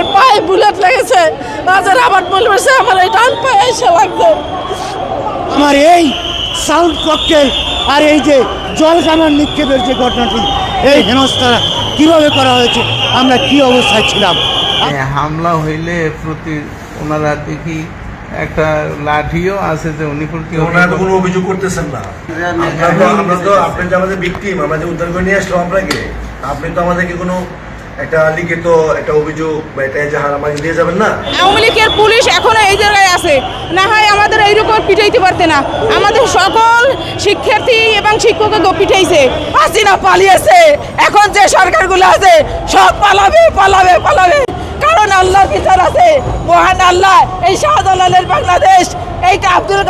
আমার পায়ে বুলেট লেগেছে। রাবার বুলেট মেরেছে আমার এই ডান পায়ে এসে লাগছে আমার এই সাউন্ড ককটেল আর এই যে জল কামান নিক্ষেপের যে ঘটনাটি এই হেনস্থা কীভাবে করা হয়েছে? আমরা কি অবস্থায় ছিলাম? এ হামলা হইলে প্রতি ওনারা দেখি একটা লাঠিও আছে যে উনি প্রতি ওনারা তো কোনো অভিযোগ করতেছেন না। আমরা তো- তো আপনি যে আমাদের ভিকটিম আমরা যে উদ্ধার করে নিয়ে আসলাম আপনাকে আপনি তো আমাদেরকে কোনো লিখিত একটা অভিযোগ বা এজাহার আমাকে দিয়ে যাবেন না? আওয়ামী লীগের পুলিশ এখনও এই জায়গায় আছে। না হয় আমাদের পিটাইতে পারতে না। আমাদের সকল শিক্ষার্থী এবং শিক্ষককে পিটাইছে। হাসিনা পালিয়েছে। এখন যে সরকারগুলো আছে, সব পালাবে পালাবে পালাবে। কারণ আল্লাহর বিচার আছে। মহান আল্লাহ, এই শাহজালালের বাংলাদেশ এইটা আব্দুল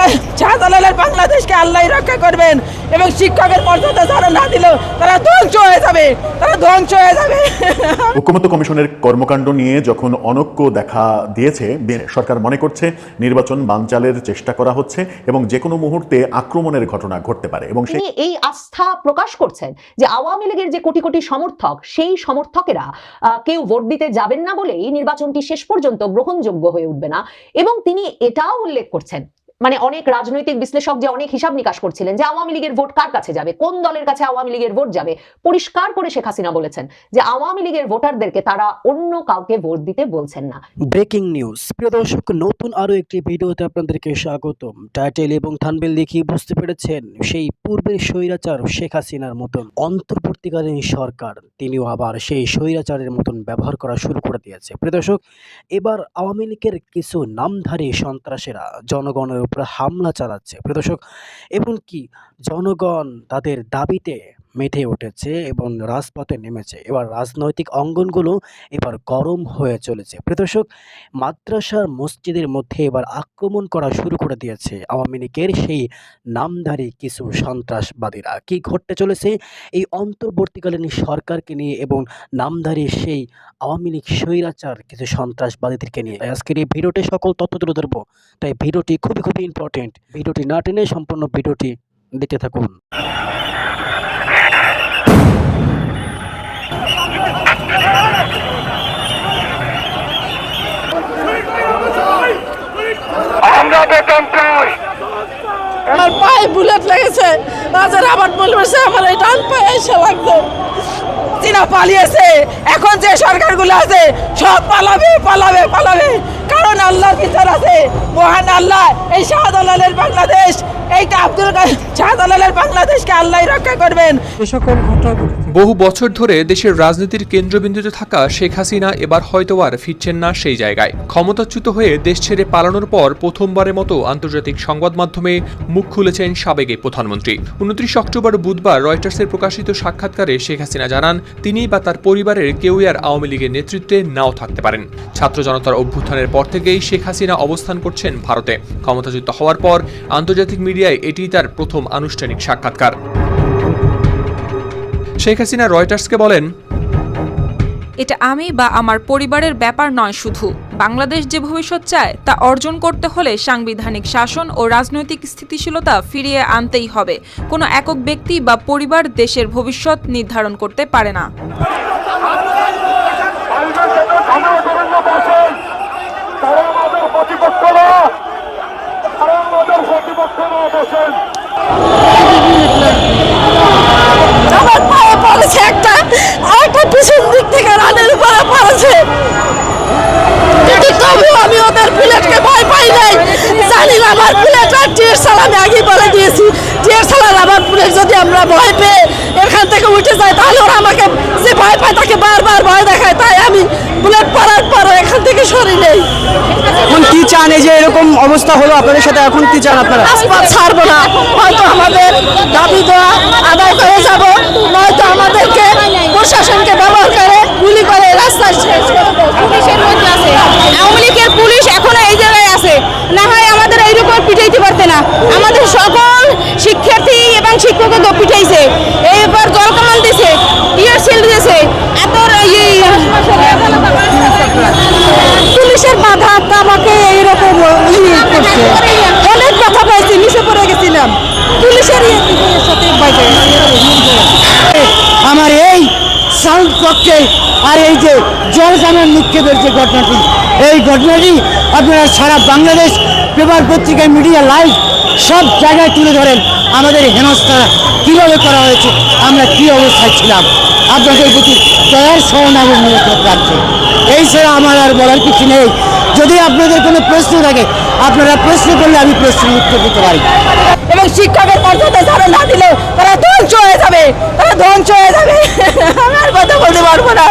শাহজালালের বাংলাদেশকে আল্লাহ রক্ষা করবেন এবং শিক্ষকের মর্যাদা যারা না দিলেও তারা ধ্বংস হয়ে যাবে তারা ধ্বংস হয়ে যাবে। ঐক্যমত্য কমিশনের কর্মকাণ্ড নিয়ে যখন অনৈক্য দেখা দিয়েছে সরকার মনে করছে নির্বাচন বানচালের চেষ্টা করা হচ্ছে এবং যে কোনো মুহূর্তে আক্রমণের ঘটনা ঘটতে পারে এবং সেই তিনি এই আস্থা প্রকাশ করছেন যে আওয়ামী লীগের যে কোটি কোটি সমর্থক সেই সমর্থকেরা আহ, কেউ ভোট দিতে যাবেন না বলেই নির্বাচনটি শেষ পর্যন্ত গ্রহণযোগ্য হয়ে উঠবে না। এবং তিনি এটাও উল্লেখ করছেন মানে অনেক রাজনৈতিক বিশ্লেষক যে অনেক হিসাব নিকাশ করছিলেন যে আওয়ামী লীগের ভোট কার কাছে যাবে? কোন দলের কাছে আওয়ামী লীগের ভোট যাবে? পরিষ্কার করে শেখ হাসিনা বলেছেন যে আওয়ামী লীগের ভোটারদেরকে তারা অন্য কাউকে ভোট দিতে বলছেন না। Breaking news. প্রিয় দর্শক, নতুন আরও একটি ভিডিওতে আপনাদেরকে স্বাগতম। টাইটেল এবং থানবেল দেখিয়ে বুঝতে পেরেছেন সেই পূর্বের স্বৈরাচার শেখ হাসিনার মতন অন্তর্বর্তীকালীন সরকার। তিনিও আবার সেই স্বৈরাচারের মতন ব্যবহার করা শুরু করে দিয়েছে। প্রিয় দর্শক, এবার আওয়ামী লীগের কিছু নামধারী সন্ত্রাসীরা জনগণের উপর হামলা চালাচ্ছে। প্রদর্শক এমনকি জনগণ তাদের দাবিতে মেতে উঠেছে এবং রাজপথে নেমেছে। এবার রাজনৈতিক অঙ্গনগুলো এবার গরম হয়ে চলেছে। প্রদর্শক মাদ্রাসার মসজিদের মধ্যে এবার আক্রমণ করা শুরু করে দিয়েছে আওয়ামী লীগের সেই নামধারী কিছু সন্ত্রাসবাদীরা। কি ঘটতে চলেছে? এই অন্তর্বর্তীকালীন সরকারকে নিয়ে এবং নামধারী সেই আওয়ামী লীগ স্বৈরাচার কিছু সন্ত্রাসবাদীদেরকে নিয়ে। আজকের এই ভিডিওটি সকল তথ্য তুলে ধরবো। তাই ভিডিওটি খুবই খুবই ইম্পর্টেন্ট ভিডিওটি না টেনে সম্পূর্ণ ভিডিওটি দেখতে থাকুন। আমার পায়ে বুলেট লেগেছে। মেরেছে আমার এই ডান পায়ে এসে লাগছে চীনা পালিয়েছে। এখন যে সরকারগুলো আছে সব পালাবে পালাবে পালাবে। কারণ আল্লাহর বিচার আছে। মহান আল্লাহ এই শাহজালালের বাংলাদেশ এইটা আব্দুল কাদের শাহজালালের বাংলাদেশকে আল্লাহ রক্ষা করবেন। বহু বছর ধরে দেশের রাজনীতির কেন্দ্রবিন্দুতে থাকা শেখ হাসিনা এবার হয়তো আর ফিরছেন না সেই জায়গায়। ক্ষমতাচ্যুত হয়ে দেশ ছেড়ে পালানোর পর প্রথমবারের মতো আন্তর্জাতিক সংবাদ মাধ্যমে মুখ খুলেছেন সাবেক প্রধানমন্ত্রী। উনত্রিশ অক্টোবর বুধবার রয়টার্সের প্রকাশিত সাক্ষাৎকারে শেখ হাসিনা জানান, তিনি বা তার পরিবারের কেউই আর আওয়ামী লীগের নেতৃত্বে নাও থাকতে পারেন। ছাত্র জনতার অভ্যুত্থানের পর থেকেই শেখ হাসিনা অবস্থান করছেন ভারতে। ক্ষমতাচ্যুত হওয়ার পর আন্তর্জাতিক মিডিয়ায় এটি তার প্রথম আনুষ্ঠানিক সাক্ষাৎকার। শেখ হাসিনা রয়টার্সকে বলেন এটা আমি বা আমার পরিবারের ব্যাপার নয় শুধু। বাংলাদেশ যে ভবিষ্যৎ চায় তা অর্জন করতে হলে সাংবিধানিক শাসন ও রাজনৈতিক স্থিতিশীলতা ফিরিয়ে আনতেই হবে। কোনো একক ব্যক্তি বা পরিবার দেশের ভবিষ্যৎ নির্ধারণ করতে পারে না। আমার পায়ে পড়েছে একটা, আরেকটা পিছন দিক থেকে রানের উপরে পড়েছে। তবুও আমি ওদের প্লেটকে ভয় পাই নাই। জানি না আমার প্লেট আর টিয়ার সাল আমি আগে বলে দিয়েছি। টিয়ার সালার আমার প্লেট যদি আমরা ভয় পেয়ে এখান থেকে উঠে যায় তাহলে ওরা আমাকে যে ভয় পায় তাকে বারবার ভয় দেখায়। তাই আমি বুলেট পড়ার পরও এখান থেকে সরি নেই। এখন কি চান? এই যে এরকম অবস্থা হলো আপনাদের সাথে এখন কি চান আপনারা? রাজপথ ছাড়বো না। হয়তো আমাদের দাবি দেওয়া আদায় করে যাব নয়তো আমাদেরকে প্রশাসনকে ব্যবহার করে গুলি করে রাস্তায় শেষ করে দেবে। পুলিশের মধ্যে আছে আওয়ামী লীগের পুলিশ এখনও এই জায়গায় আছে না হয় আমাদের এইরকম পিটাইতে পারতে না আমাদের সকল শিক্ষার্থী এবং শিক্ষককে পিটাইছে এইবার জল কামান দিছে টিয়ার শিল্ড দিয়েছে এত এই পুলিশের বাধা আমাকে এইরকম ইয়ে করছে অনেক কথা পাইছি নিচে পড়ে গেছিলাম পুলিশের ইয়ে সাথে ভয় পেয়ে গেছি। আমার এই সাউন্ড ককটেল আর এই যে জল নিক্ষেপের যে ঘটনাটি এই ঘটনাটি আপনারা সারা বাংলাদেশ পেপার পত্রিকায় মিডিয়া, লাইভ সব জায়গায় তুলে ধরেন। আমাদের হেনস্থা কীভাবে করা হয়েছে? আমরা কী অবস্থায় ছিলাম? আপনাদের প্রতি দয়ার সহনামী নিরাপদ রাখছে। এই ছাড়া আমার আর বলার কিছু নেই। যদি আপনাদের কোনো প্রশ্ন থাকে আপনারা প্রশ্ন করলে আমি প্রশ্নের উত্তর দিতে পারি। এবং শিক্ষকের মর্যাদা যারা না দিলে তারা ধ্বংস হয়ে যাবে। তারা ধ্বংস হয়ে যাবে। আমি আর কথা বলতে পারব না।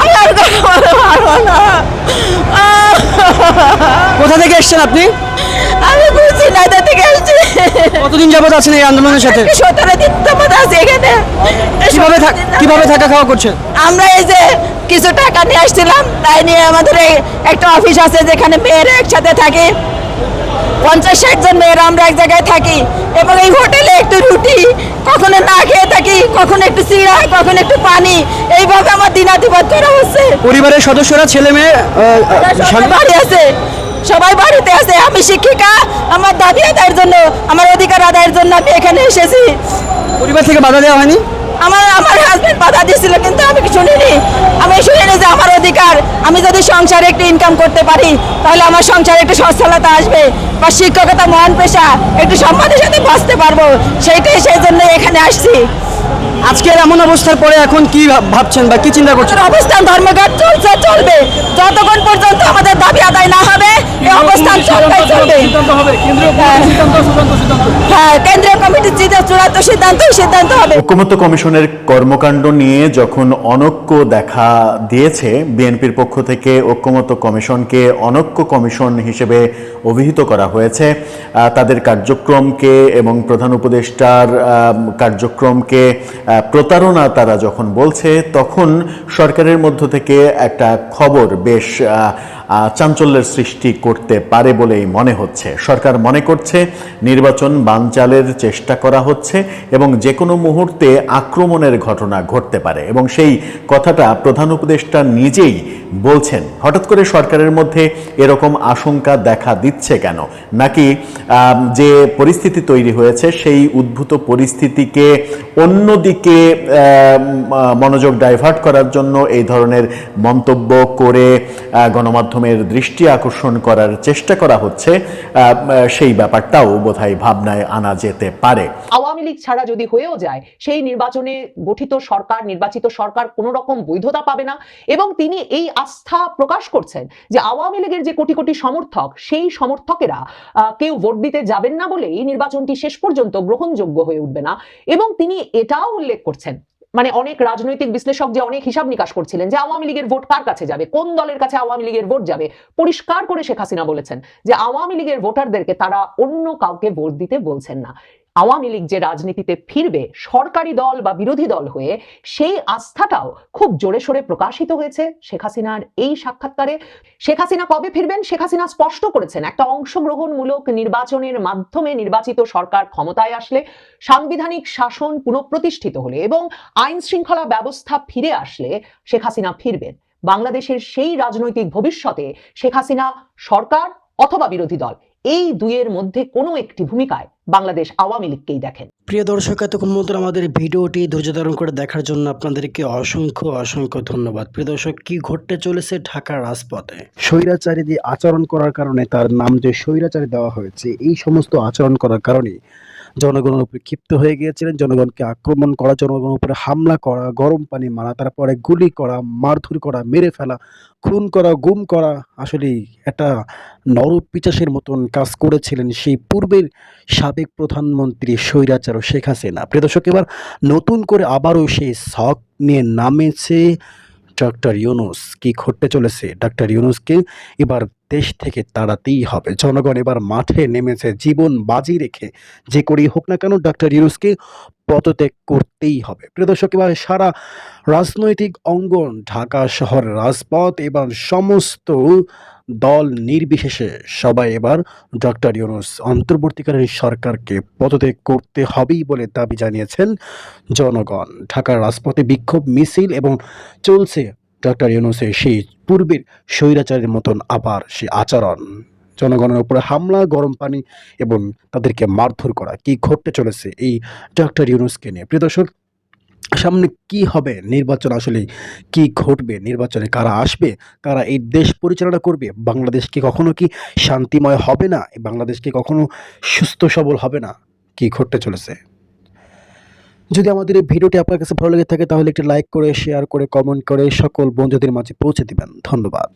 আমি আর কথা বলতে পারব না। কোথা থেকে এসছেন আপনি? আমি এটা থেকে এসেছি কতদিন যাবত আছেন এই আন্দোলনের সাথে? সতেরো দিন তোমার আছে এখানে। কীভাবে কীভাবে থাকা খাওয়া করছেন? আমরা এই যে কিছু টাকা নিয়ে আসছিলাম তাই নিয়ে আমাদের একটা অফিস আছে যেখানে মেয়েরা একসাথে থাকে। পঞ্চাশ ষাট জন মেয়েরা আমরা এক জায়গায় থাকি। এবং এই হোটেলে একটু রুটি কখনো না খেয়ে থাকি কখনো একটু চিড়া কখনো একটু পানি। এইভাবে আমার দিনাতিপাত করা হচ্ছে। পরিবারের সদস্যরা ছেলে মেয়ে বাড়ি আছে। সবাই বাড়িতে আছে আমি শিক্ষিকা আমার দাবি আদায়ের জন্য আমার অধিকার আদায়ের জন্য আমি এখানে এসেছি। পরিবার থেকে বাধা দেওয়া হয়নি? আমার আমার হাজবেন্ড বাধা দিয়েছিল কিন্তু আমি শুনিনি। আমি শুনিনি যে আমার অধিকার আমি যদি সংসারে একটু ইনকাম করতে পারি তাহলে আমার সংসারে একটু সচ্ছলতা আসবে বা শিক্ষকতা মহান পেশা একটু সম্মানের সাথে বাঁচতে পারব সেইটাই সেই জন্য এখানে আসছি। আজকের এমন অবস্থার পরে এখন কি ভাবছেন বা কি চিন্তা করছেন? অবস্থান ধর্মঘট চলছে চলবে। যতক্ষণ পর্যন্ত আমাদের দাবি আদায় না হবে এই অবস্থান চলবে চলবে। হ্যাঁ। কেন্দ্রীয় কমিটির যে চূড়ান্ত সিদ্ধান্ত সিদ্ধান্ত হবে। ঐক্যমত্য কমিশনের কর্মকাণ্ড নিয়ে যখন অনৈক্য দেখা দিয়েছে বিএনপির পক্ষ থেকে ঐক্যমত্য কমিশনকে অনৈক্য কমিশন হিসেবে অভিহিত করা হয়েছে। তাদের কার্যক্রমকে এবং প্রধান উপদেষ্টার কার্যক্রমকে প্রতারণা তারা যখন বলছে, তখন সরকারের মধ্য থেকে একটা খবর বেশ চাঞ্চল্যের সৃষ্টি করতে পারে বলেই মনে হচ্ছে। সরকার মনে করছে নির্বাচন বানচালের চেষ্টা করা হচ্ছে এবং যে কোনো মুহূর্তে আক্রমণের ঘটনা ঘটতে পারে এবং সেই কথাটা প্রধান উপদেষ্টা নিজেই বলছেন। হঠাৎ করে সরকারের মধ্যে এরকম আশঙ্কা দেখা দিচ্ছে কেন? নাকি যে পরিস্থিতি তৈরি হয়েছে, সেই উদ্ভূত পরিস্থিতিকে অন্যদিকে আহ, মনোযোগ ডাইভার্ট করার জন্য এই ধরনের মন্তব্য করে গণমাধ্যমের দৃষ্টি আকর্ষণ করার চেষ্টা করা হচ্ছে সেই ব্যাপারটাও বোধহয় ভাবনায় আনা যেতে পারে। আওয়ামী লীগ ছাড়া যদি হয়েও যায় সেই নির্বাচনে গঠিত সরকার নির্বাচিত সরকার কোনো রকম বৈধতা পাবে না। এবং তিনি এই আস্থা প্রকাশ করছেন যে আওয়ামী লীগের যে কোটি কোটি সমর্থক সেই সমর্থকেরা কেউ ভোট দিতে যাবেন না বলেই নির্বাচনটি শেষ পর্যন্ত গ্রহণযোগ্য হয়ে উঠবে না। এবং তিনি এটাও উল্লেখ করছেন। মানে অনেক রাজনৈতিক বিশ্লেষক যে অনেক হিসাব নিকাশ করছিলেন যে আওয়ামী লীগের ভোট কার কাছে যাবে, কোন দলের কাছে আওয়ামী লীগের ভোট যাবে, পরিষ্কার করে শেখ হাসিনা বলেছেন যে আওয়ামী লীগের ভোটারদেরকে তারা অন্য কাউকে ভোট দিতে বলছেন না। আওয়ামী লীগ যে রাজনীতিতে ফিরবে, সরকারি দল বা বিরোধী দল হয়ে সেই আস্থাটাও খুব জোরে সোরে প্রকাশিত হয়েছে শেখ হাসিনার এই সাক্ষাৎকারে। শেখ হাসিনা কবে ফিরবেন? শেখ হাসিনা স্পষ্ট করেছেন, একটা অংশগ্রহণমূলক নির্বাচনের মাধ্যমে নির্বাচিত সরকার ক্ষমতায় আসলে, সাংবিধানিক শাসন পুনঃপ্রতিষ্ঠিত হলে এবং আইন শৃঙ্খলা ব্যবস্থা ফিরে আসলে শেখ হাসিনা ফিরবেন। বাংলাদেশের সেই রাজনৈতিক ভবিষ্যতে শেখ হাসিনা সরকার অথবা বিরোধী দল এই দুইয়ের মধ্যে কোনো একটি ভূমিকায় বাংলাদেশ আওয়ামী লীগকেই দেখেন। প্রিয় দর্শক এতক্ষণ মধ্যে আমাদের ভিডিওটি ধৈর্য ধারণ করে দেখার জন্য আপনাদেরকে অসংখ্য অসংখ্য ধন্যবাদ। প্রিয় দর্শক কি ঘটতে চলেছে ঢাকার রাজপথে? স্বৈরাচারী দিয়ে আচরণ করার কারণে তার নাম যে স্বৈরাচারী দেওয়া হয়েছে এই সমস্ত আচরণ করার কারণে জনগণের উপরে ক্ষিপ্ত হয়ে গিয়েছিলেন, জনগণকে আক্রমণ করা, জনগণের উপরে হামলা করা, গরম পানি মারা, তারপরে গুলি করা, মারধর করা, মেরে ফেলা, খুন করা, গুম করা আসলে একটা নরপিচাসের মতন কাজ করেছিলেন সেই পূর্বের সাবেক প্রধানমন্ত্রী স্বৈরাচার শেখ হাসিনা। প্রিয় দর্শক, এবার নতুন করে আবারও সেই শখ নিয়ে নামেছে ডক্টর ইউনুস। কি ঘটতে চলেছে? ডক্টর ইউনুসকে এবার দেশ থেকে তাড়াতেই হবে। জনগণ এবার মাঠে নেমেছে, জীবন বাজি রেখে। যে করেই হোক না কেন ডক্টর ইউনুসকে পদত্যাগ করতেই হবে। প্রিয় দর্শক, এবার সারা রাজনৈতিক অঙ্গন, ঢাকা শহর রাজপথ এবং সমস্ত দল নির্বিশেষে সবাই এবার ডক্টর ইউনুস অন্তর্বর্তীকালীন সরকারকে পদত্যাগ করতে হবেই বলে দাবি জানিয়েছেন জনগণ। ঢাকার রাজপথে বিক্ষোভ মিছিল এবং চলছে ডক্টর ইউনুসের সেই পূর্বের স্বৈরাচারের মতন আবার সে আচরণ। জনগণের উপরে হামলা, গরম পানি এবং তাদেরকে মারধর করা কি ঘটতে চলেছে এই ডক্টর ইউনুসকে নিয়ে? প্রিয় দর্শক, সামনে কি হবে? নির্বাচন আসলে কি ঘটবে? নির্বাচনে কারা আসবে? কারা এই দেশ পরিচালনা করবে? বাংলাদেশ কি কখনো কি শান্তিময় হবে না? বাংলাদেশ কি কখনো সুস্থ সবল হবে না? কি ঘটতে চলেছে? যদি আমাদের এই ভিডিওটি আপনার কাছে ভালো লেগে থাকে, তাহলে একটি লাইক করে শেয়ার করে কমেন্ট করে সকল বন্ধুদের মাঝে পৌঁছে দিবেন। ধন্যবাদ।